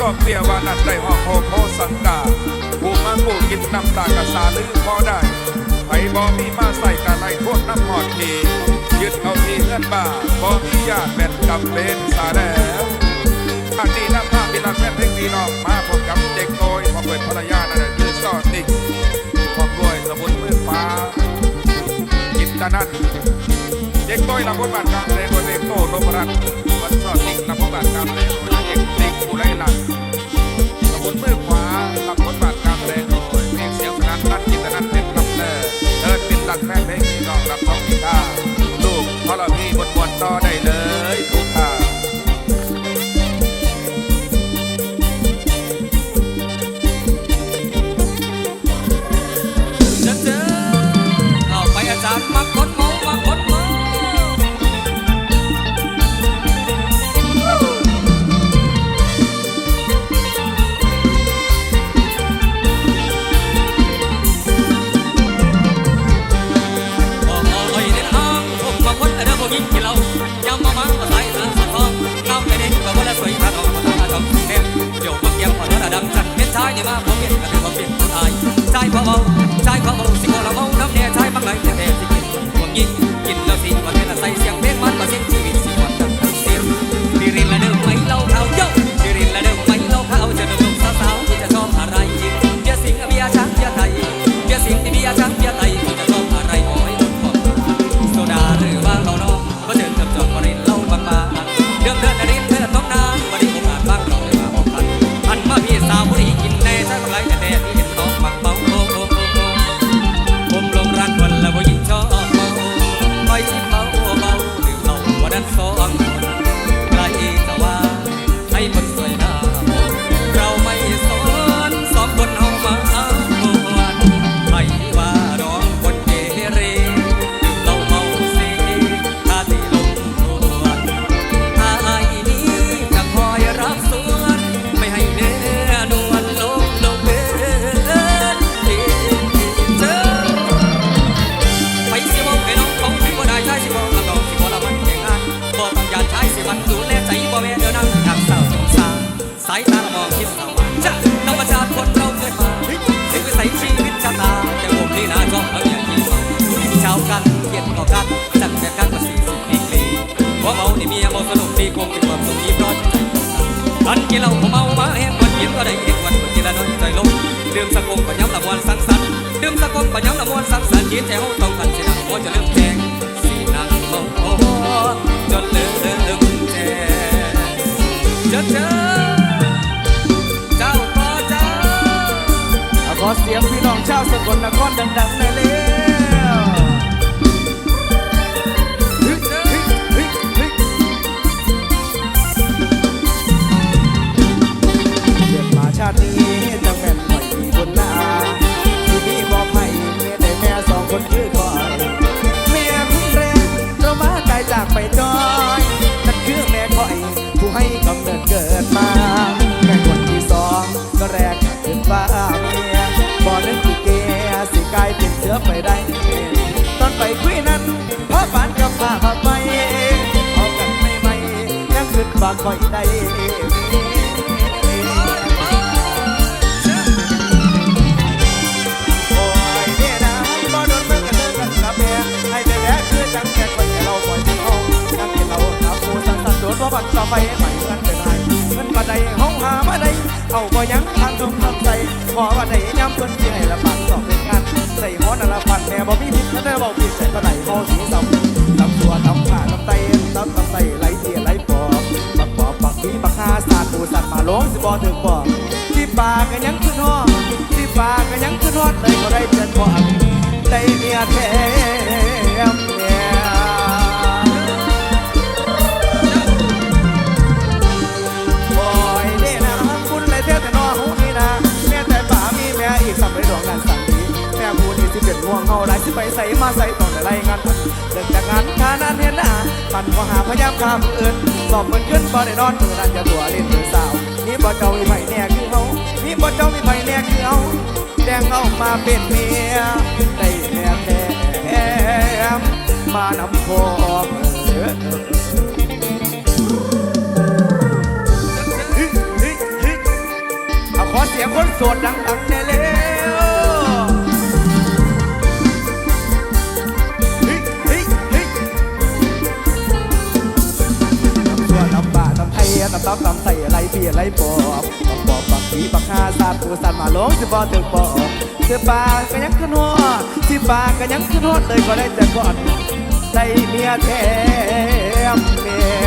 ก็เปียวานัดได้หองโฮโคสังกาผู้มากูกินน้ำตากระสาลือพอได้ไผบ่มีมาใส่กะไรพวกน้ำหอดทียึดเอาที่เงื่อนบ้าบ่มีญาติแบ่นกับเป็นสาแล้วอันนี้น้ำผ้าพิลันแม่นเพ่งพี่น้องมาพบกับเด็กโตยพอเปิดภรรยานั่นแหละคือซอติกพอมด้วยสมุนมือฟ้ากินตานันเด็กต้อยลำบนบานกลางเลยบนเด็กโตนพรันวันสอดติงลำบนบานกลางเลย ไรหลังสมุนมือขวาหลักคนบาดกลางเลยโดยเพลงเสียงสนั่นนัดกินตนันเป็นลำเลิศเดินเป็นหลักแม่เพลงที่น้องรับท้องกีตาร์ลูกพอลพี่บนบนต่อได้เลย กงปัญญำละมวนสังสรรค์กินแถวต้องกันสินังหัวจะเริ่มแจงสีนังมองโอ้จนเริ่มแจงจะเจอเจ้าต่อเจ้าขอเสียงพี่น้องชาวสกลนครดังๆหน่อยเร็ว ไปจอยนั่นคือแม่คอยผู้ให้กำเนิดเกิดมาแม่คนที่สองก็แรกขึ้นฟ้าเมียบ่นึกที่เกสิกลายเป็นเสือไปได้ ตอนไปคุยนั้นพ่อฝันกับผ้าผ้าไปเอากันไม่ไม่ยังขึ้นฟ้าคอยได้ บัดต่อไปใหม่กันเป็นไรเงินบัดใดห้องหามาได้เอาบ่ยังทางตรงทำใจขอว่าไดย้ำเพิ่นที่ให้ละปากสอบเป็นงานใส่หัวนั่นละปันแม่บ่มีผิดถ้าได้เว้าผิดใจก็ได้เมาสีซ้ำตำตัวตำผ้าตำไตตำตำไตไหลเตี้ยไหลปอบปักปอบปักผีปักหาสาดปูสัตว์มาลงสิบ่ถึงบ่ที่ปากก็ยังขึ้นห้องที่ปากก็ยังขึ้นฮอดเลยก็ได้เจอความได้เมียแท้ เป็นห่วงเฮาได้สิไปใส่มาใส่ต้องได้ไล่งานเดินจากงานคานั้นเห็นหน้าปั่นพอหาพยายามข้ามผู้อื่นสอบมันขึ้นบ่ได้นอนมือนั้นจะตัวเล่นมือสาวนี่บ่เจ้ามีไผแน่คือเฮานี่บ่เจ้ามีไผแน่คือเฮาแดงเอามาเป็นเมียได้แม่แท้มานำพอเออเฮ้ยเฮ้ยเฮ้ยสดดังๆแน่ น้ำไทำต้อมน้ำใส่อะไรเบียอะไรปอบต้องบอกบักผีบักฮาซาดปูสันมาลงสิบ่ถึงปอบเสื้อปาก็ยังขึ้นหัวสิปาก็ยังขึ้นหัวเลยก็ได้แต่กอนได้เมียแถมเมีย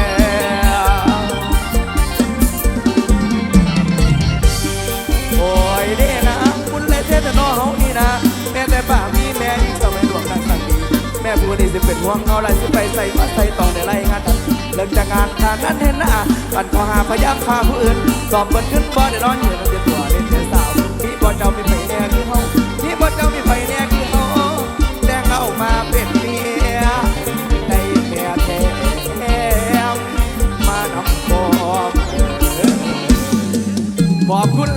โอ้ยเด้นะคุณเลยเทศนอเฮานี่นะแม่แต่ป่ามีแม่อีกก็ไม่หลวงกันสักทีแม่ผู้นี้สิเป็นห่วงเอาไรสิไปใส่มาใส่ตองในไรงานทัน เลิกจากงานทางนั้นเห็นนะกันขอหาพยายามพาผู้อื่น สอบเปิดขึ้นบ่ได้นอนอยู่นั่นเป็นตัวเล่นเจ้าสาวมีบ่เจ้ามีไฟแน่คือเฮามีบ่เจ้ามีไฟแน่คือเฮาแต่งเอามาเป็นเมียได้แม่แท้มานำบอกขอบคุณ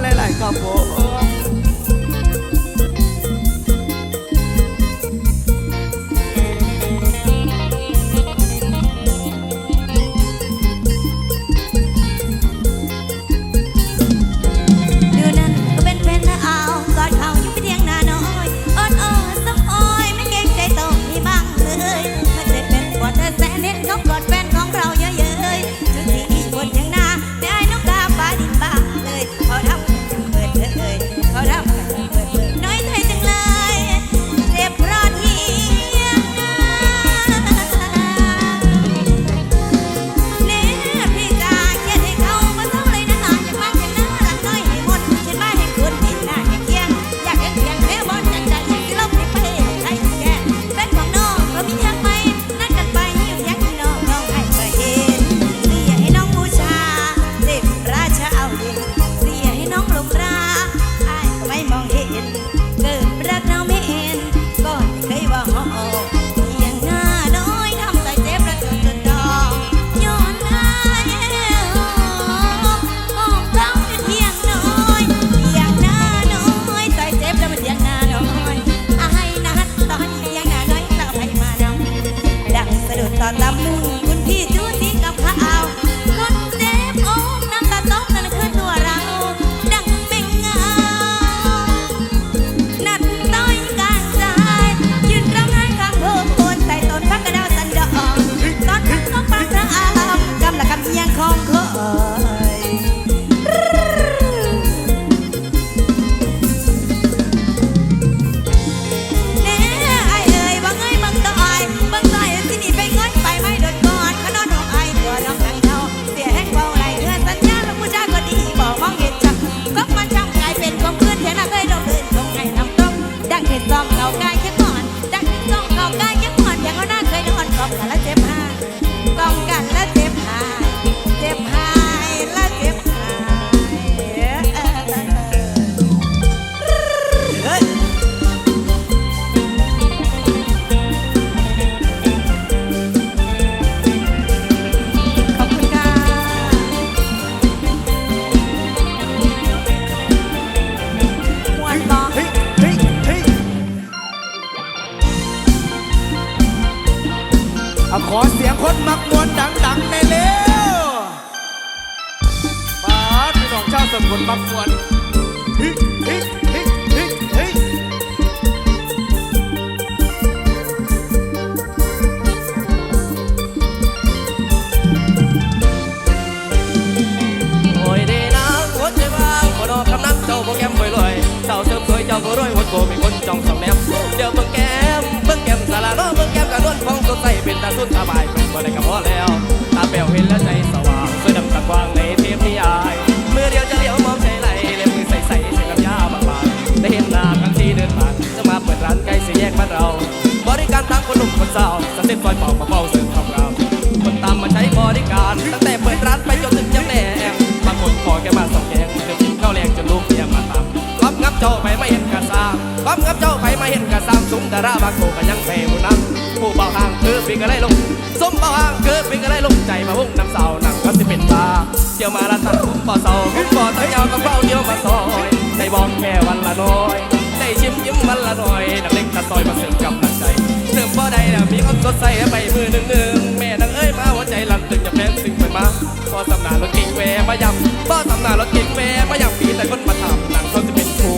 ำกับเจ้าไปมาเห็นกะซามสุ้มดาราบางโกก็ยังแพ้ผู้นำผู้เบาห่างคือปีกอะไรลงสมเบาห่างคือปีกอะไรลงใจมาวุ่งน้ำเสาหนังก็สิเป็นปลาเที่ยวมาละตัดคุ้มป่อเสาคุ้มป่อตะยาวกับเป้าเที่ยวมาซอยได้บอกแค่วันละน้อยได้ชิมยิ้มวันละหน่อยนักเล็กตะซอยมาเสริมกำลังใจเสริมพ่ได้แล้วมีคนสดใสไปมือหนึ่งหนึ่งแม่นางเอ้ยมาหัวใจลำตึงอย่าแพ้ตึงไปมาพอตำนานรถเก่งแวมายำพอตำนานรถเก่งแวมายำปีแต่คนมาทำหนังเขาจะเป็นครู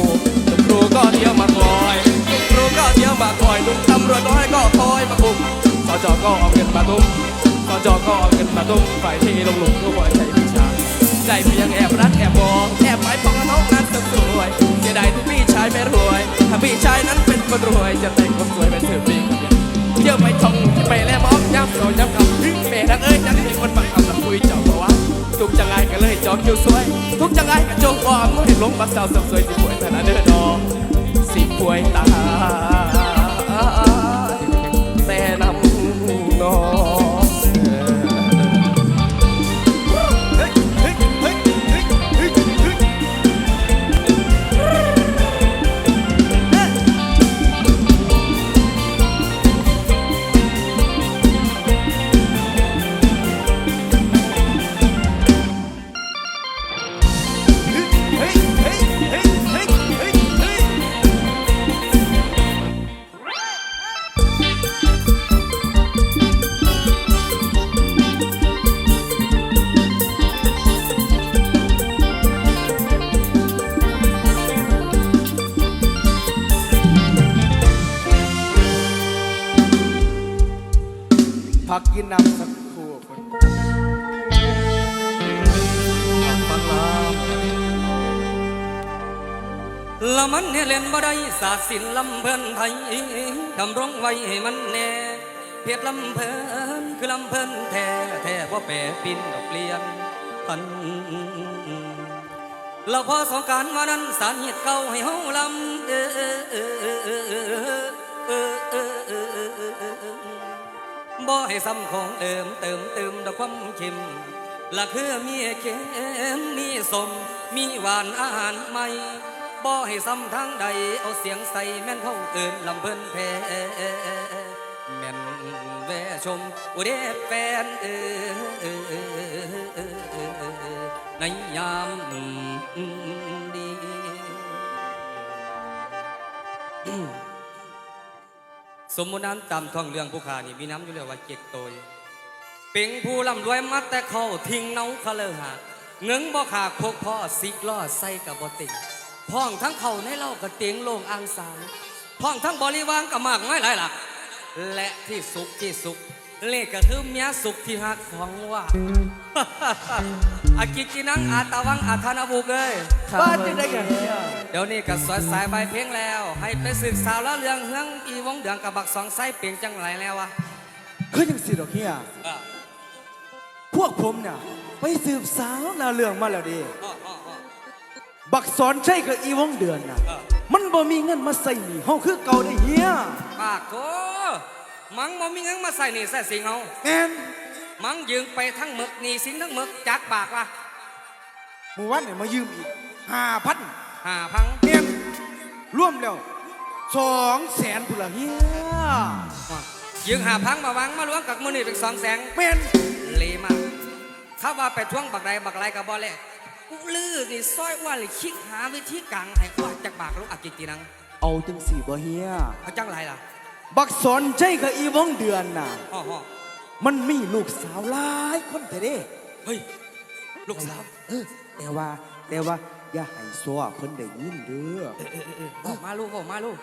ก็เที่ยวมาคอยครูก็เที่ยวมาคอยลุงตำรวจน้อยก็คอยมาคุมสจก็เอาเงินมาตุ้มสจก็เอาเงินมาตุ้มฝ่ายที่ลงหลุมก็คอยใช้พิชาใจเพียงแอบรักแอบมองแอบไปฟังน้องนั้นสวยเสียด้ทุกพี่ชายไม่รวย ถ้าพี่ชายนั้นเป็นคนรวยจะแต่งคนสวยเป็นเธอปิงเที่ยวไปชงที่ไปแล้วมองย้ำโซย้ำกลับเมรักเอ้ยยังมีคนฝังคำตะคุยเจ้าบอกว่าทุกจังไงก็เลยจอมคิวสวย ทุกจังไงก็นจงความเห็นลงบักสาวสวยที่ป่วยแต่ละเด้อดอ ป่วยตา กินน้ำสักครู่คนละมันเนี่ยเล่นบ่ได้ศาสตร์ศิลป์ลำเพิ่นไทยคำร้องไว้ให้มันแน่เพียบลำเพิ่นคือลำเพิ่นแท้แท้พ่อแปรปินดอกเปลี่ยนพันเราพอสองการมานั้นสารเหตุเก่าให้เฮาลำเออ บ่ให้ซ้ำของเดิมเติมเติมดอกความเค็มละคือมีเค็มมีสม มีหวานอาหารใหม่บ่ให้ซ้ำทางใด เอาเสียงใส่แม่นเข้าเอินลำเพิ่นแพ้แม่นแวชมอุเดแฟนเออในยามดี สมมุตินั้นตามท้องเรื่องผู้ขานี่มีน้ำอยู่เลยว่าเจ็กโตยเป็นผู้ร่ำรวยมัดแต่เขาทิ้งเนาเขาเลยหาเงิงบ่ขาพกพ่อสิกล้อใส่กับบ่ติงพ้องทั้งเขาในเล่ากระเตียงโลงอังสารพ้องทั้งบริวารก็มากไม่หลายหลัก และที่สุขที่สุข เลขก็คือเมียสุขที่หักของว่าอากิกินังอาตาวังอาธานาบุกเลยบ้านที่ได้อย่างนี้ยเดี๋ยวนี้ก็สวยสายใบเพลงแล้ว ให้ไปศึกษาแล้วเรื่องเฮืองอีวงเดืองกับบักสองไส้เปลี่ยนจังไรแล้ววะคือยังสิดอกเฮียเออพวกผมเนี่ยไปสืบสาวแนวเรื่องมาแล้วดิอ้ออ้ออ้อบักสอนใช่กับอีวงเดือนน่ะเออมันบ่มีเงินมาใส่หนี้เฮาคือเก่าได้เฮียปากโก มังบ่มีเงินมาใส่หนี่ใส่สิงเอาแอนมังยืงไปทั้งหมึกหนี่สินทั้งหมึกจากปากละหมู่วันเนี่ยมายืมอีกห้าพันหาพังเนียนร่วมแล้วสองแสนพุ่นละเฮียว่ายืงหาพังมาวังมาล้วงกับมือนี่เป็นสองแสงแม่นเลมากถ้าว่าไปท่วงบักใดบักไรกับบ่แลกูลือนี่ซอยว่าเลยคิดหาวิธีกลางให้ออกจากปากลูกอากิกินังเอาจังสี่บ่เฮียเอาจังไรล่ะ บักสอนใช่กับอีวงเดือนน่ะอ้ออ้อมันมีลูกสาวหลายคนแต่เด้ เฮ้ย ลูกสาวเออแต่ว่าแต่ว่าอย่าให้ซัวเพิ่นได้ยินเด้อบอกมาลูกบอกมาลูก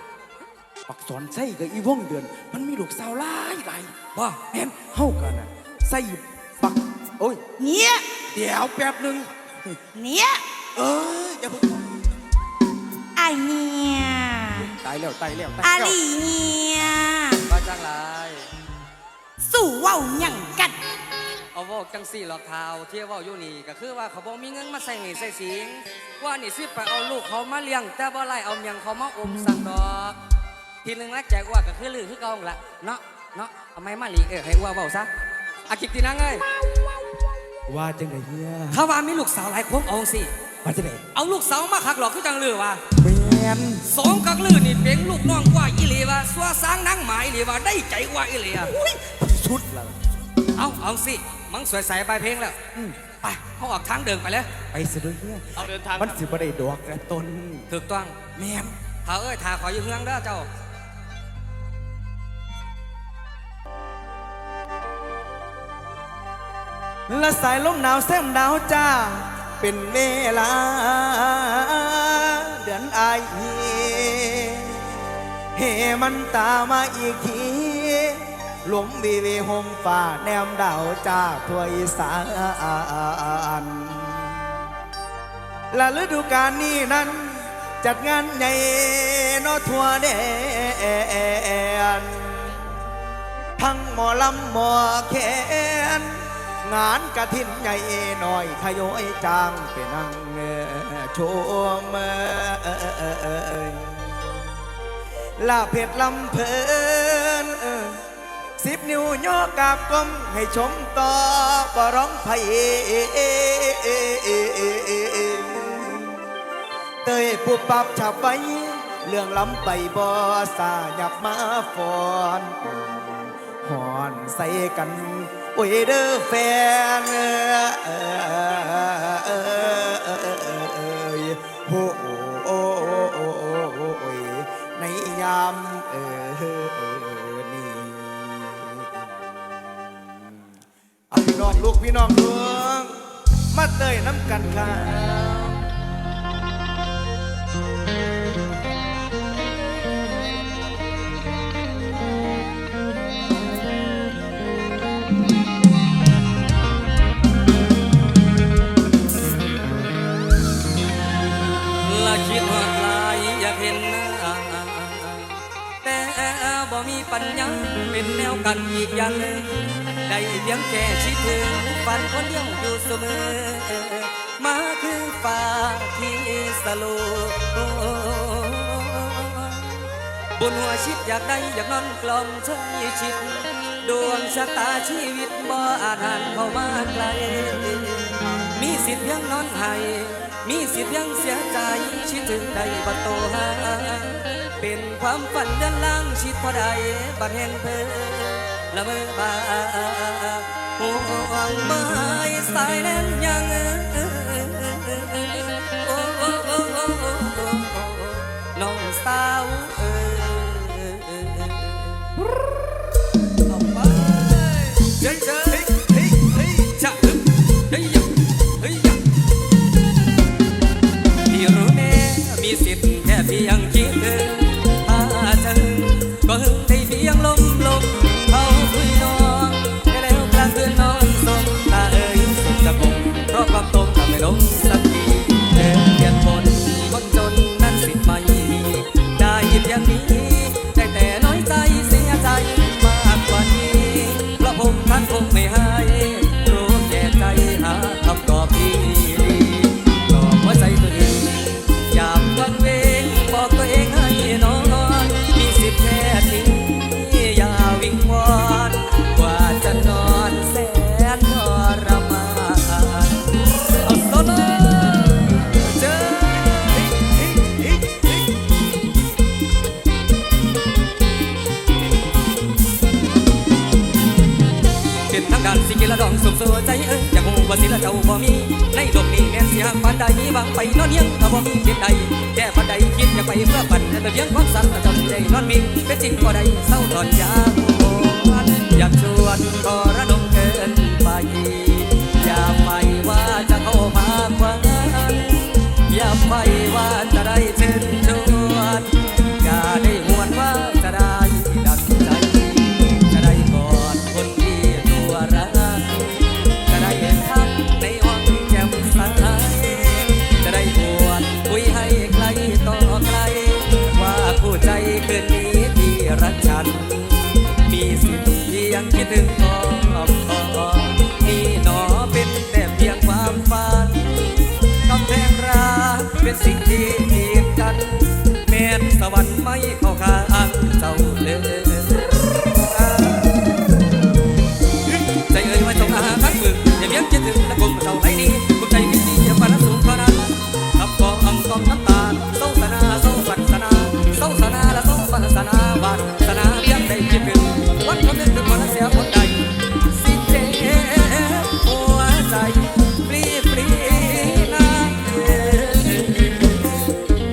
บักสอนใส่กับอีวงเดือน มันมีลูกสาวหลายหลายว่าแม่นเฮากันน่ะใส่บักโอ้ย เนี่ยเดี๋ยวแป๊บหนึง เนี่ยเอออย่าเพิ่งไอเนี่ย ตายแล้วตายแล้วตายอาแล้วลีเนี่ยว่าจังไรสู่เว้าหยังกัน เอาเว่าจังสี่หลอกเท้าเที่ยวเว่าอยู่นี่ก็คือว่าเขาบอกมีเงินมาใส่หนีใส่สิงว่านี่สิไปเอาลูกเขามาเลี้ยง แต่บ่ไรเอาเมียงเขามาอมสั่งดอก ทีหนึงรักใจว่าก็คือลือคือเกองละเนาะเนาะเอาไม้มาหลีกเออให้ว่าเบาซะอากิตตินังเอ้ยว่าจังไดเฮียถ้าว่ามีลูกสาวหลายคนเอาสิว่าจังไดเอาลูกสาวมาคักหลอกคือจังลือว่าแม่ นสองกักลือนี่เป็นลูกน้องกว่าอีหลีว่าสัวสร้างนางหมายอีหลีว่าได้ใจกว่าอีหลีอะที่สุดล่ะเอาเอาสิมังสวยใสไปเพลงแล้วอืมไปเขาออกทางเดินไปเลยไปซะเด้อเฮียเอาเดินทางมันสิบ่ได้ดอกกระต้นถูกต้องแม่นถ้าเอ้ยถ้าขออยู่เฮืองเด้อเจ้าและสายลมหนาวแซมดาวจ้า เป็นเวลา เดือนอายเฮมันตามมาอีกทีหลุมวีวีหมฟ้าแนมดาวจากทั่วอีสานและฤดูกาลนี้นั้น จัดงานใหญ่นอทั่วแดนทั้งหมอลำหมอแคน งานกระถินใหญ่หน่อยทยอยจางไปนั่งชมลาเพชรลำเพลินสิบนิ้วย่อกาบก้มให้ชมต่อบ่ร้องไผ่เตยปุบปับฉับไว้เรื่องล้ำไปบ่สาหยับมาฟอนหอนใส่กัน โอ้ยเด้อแฟนยโอ้โอ้ยในยามเออนี่เอาพี่น้องลูกพี่น้องเมืองมาเตยน้ำกันค่ะ ปัญญาเป็นแนวกันอีกอย่างหนึ่งได้เพียงแค่คิดถึงฝันคนเดียวอยู่เสมอ มาคือฟ้าที่สโลบนหัวชิดอยากได้อยากนอนกลอมเชยชิด ดวงชะตาชีวิตบ่อาจหันเข้ามาไกล มีสิทธิ์ยังนอนให้มีสิทธิ์ยังเสียใจชิดถึงใดบัดโตหา เป็นความฝันเดินล่างชิดพอใดบัดแห่งเพอละเมอบาห่วงไม้สายแน่นยังโอ้โอ้โอ้โอ้โอ้โอ้น้องสาวเออ คัวใจเอ้ยอยากหูว่าสิละเจ้าบ่มี ในโลกนี้แม่นสิหางปานใดมีบางไปนอนเนียงก็บ่มีเพียงใดแค่ปานใดคิดอยากไปเพื่อปั่นแต่เพียงความสันจำใจนอนมีเป็นจริงบ่ได้เศร้าตอนยามโอนอยากชวนขอรั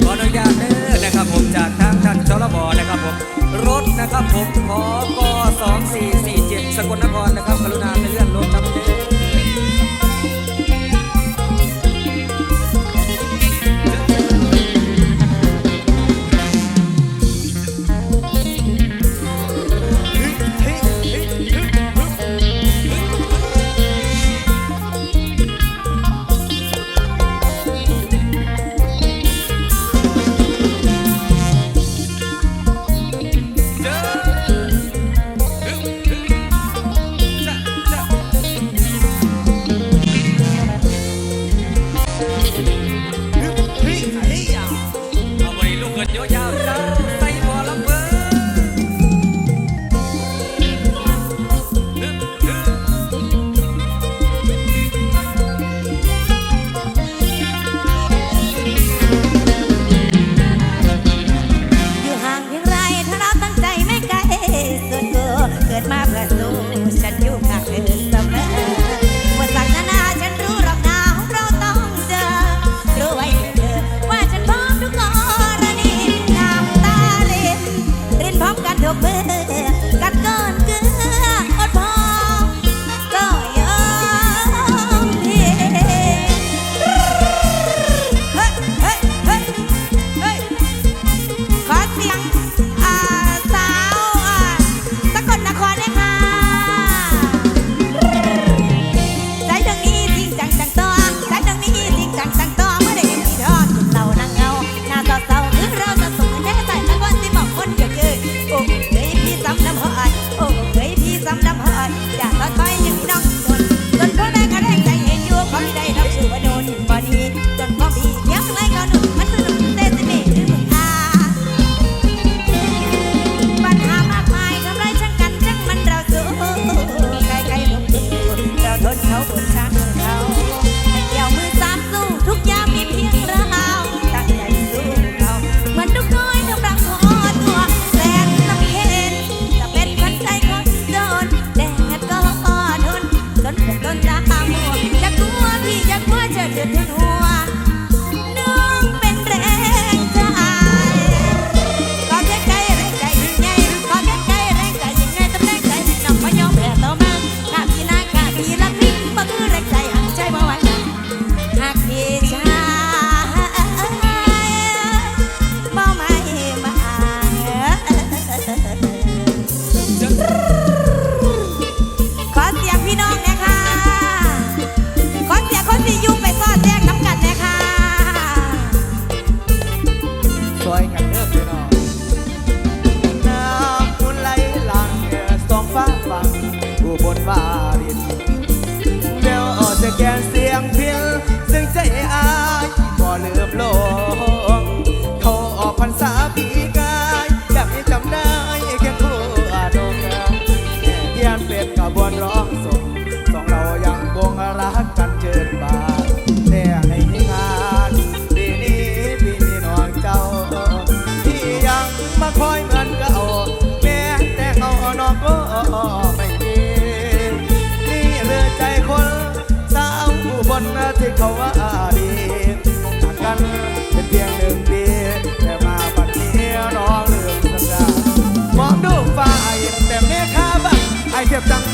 ขออนุญาตเด้อนะครับผมจากทางท่านชลบนะครับผมรถนะครับผมขอกสองสี่สี่ดกลนครนะครับกรุณาไปเลื่อน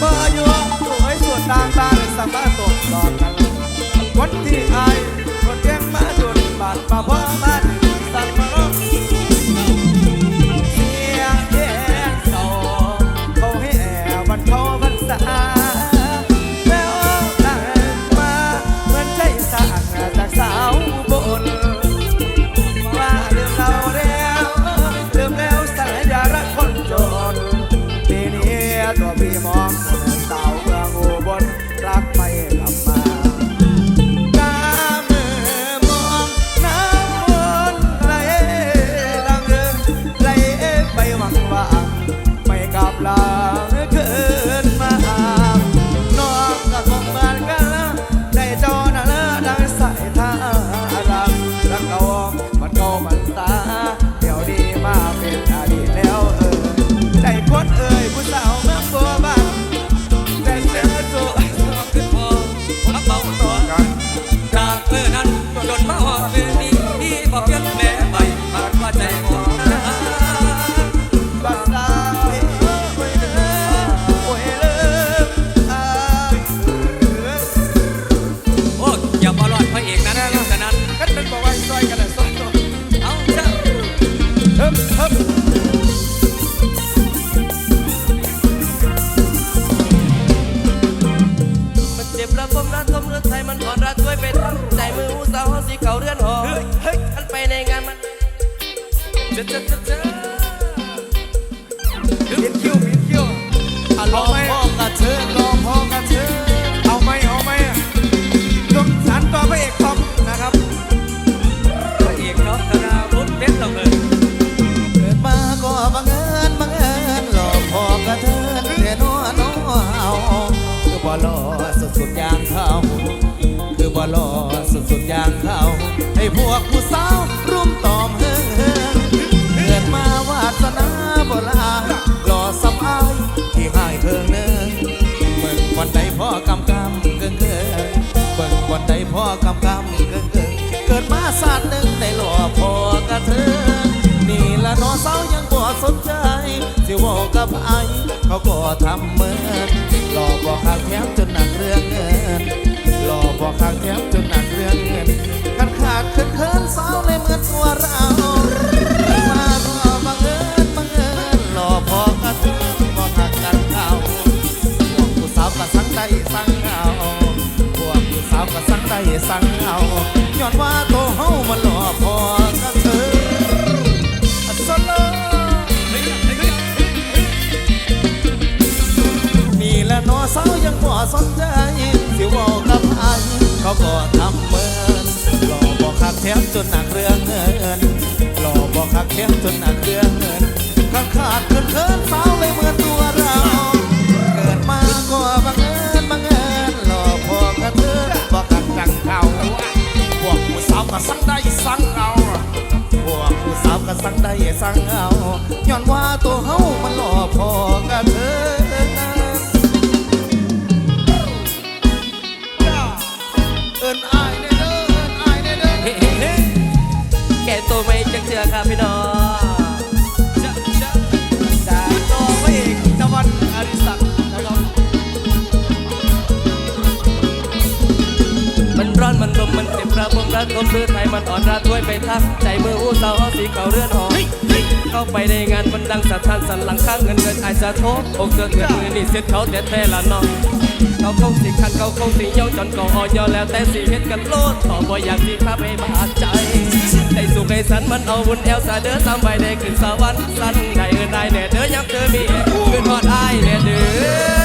เบจังเบอร์อยู่สวยสุดต่างตาสัมภาษณ์ตกตอนกันคนที่อาย ทมระไทยมันอ่อนระทวยไปทั้งใจมือหูสาวเฮาสีเขาเรือนหอเฮ้ยมันไปในงานมันจะจะจะจะปิดคิ้วปิดคิ้วอะรอพ่อกระเชิญรอพ่อกระเชิญเอาไหมเอาไหมอะสงสารตัวพระเอกท็อปนะครับพระเอกน้องธนาวุฒิเพชรเราเลยเกิดมาก็บังเอิญบังเอิญรอพ่อกระเทินแต่นัวนัวเอาคือบ่รอสุดสุดๆอย่างเขา คือบ่อสุดๆอย่างเขาให้พวกผู้สาวรุมตอมเฮิงเฮิงเกิดมาวาสนาโบราณรอสำอายที่ให้เคิงเนินเบิ่งวันใดพ่อกำกำเกินเกินเบิ่งวันใดพ่อกำกำเกินเกินเกิดมาศาสตร์หนึ่งได้หล่อพ่อกระเทินนี่ละเนอสาวยังบ่สนใจสิว่ากับไอเขาก็ทำเหมือ เขาก็ทำเมือนหล่อบ่คักแถมจนหนักเรื่องเงินหล่อบ่คักแถมจนหนักเรื่องเงินขาดขาดเคินเคินสาวเลยเหมือนตัวเรา เกิดมาก็บังเอิญบังเอิญหล่อพอกระเทือนบอกกันจังเขาพวกผู้สาวก็สั่งได้สั่งเอาพวกผู้สาวก็สั่งได้สั่งเอาย้อนว่าตัวเฮามันหล่อพอกระเทือน มันลมมันเจ็บระบมระทมหรือไทยมันอ่อนระทวยไปทักใจมืออู้สาวเอาสีเก่าเรือนหอเข้าไปในงานมันดังสะท้านสันหลังข้างเงินเงินไอายสะโทกอกเกิดเกิดมือนี่เสียเขาแต่แต่ละน้องเขาคงสิคันเขาคงสิเย้าจนก็อ่อนยอแล้วแต่สิเฮ็ดกันโลดขอบ่อยากสิพาไปบาดใจได้สุขให้สันมันเอาบุญแอวสาเด้อสามใบได้ขึ้นสวรรค์สันได้เอิ้นได้แน่เด้อยักเธอมีขึ้นฮอดอ้ายแน่เด้อ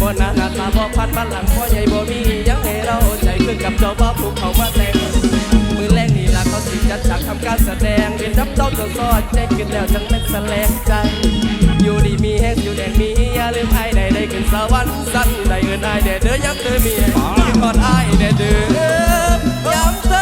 บ่นาหาตาบ่พันบ้านหลังพ่อใหญ่บ่มียังให้เราใจขึ้นกับเจ้าบ่ผูกเขามาแต่งมือแรงนี่ล่ะเขาสิจัดฉากทำการแสดงเรียนรับเต้าจ้าซอดใจขึ้นแล้วจังเป็นแสลงใจ อยู่ดีมีแห้งอยู่แดงมีอย่าลืมไอ้ใดได้ขึ้นสวรรค์สั้นได้เอินไอ้แด่เด้อยักเธอมีคิดกอดไอ้แด่เด้อยามเธอ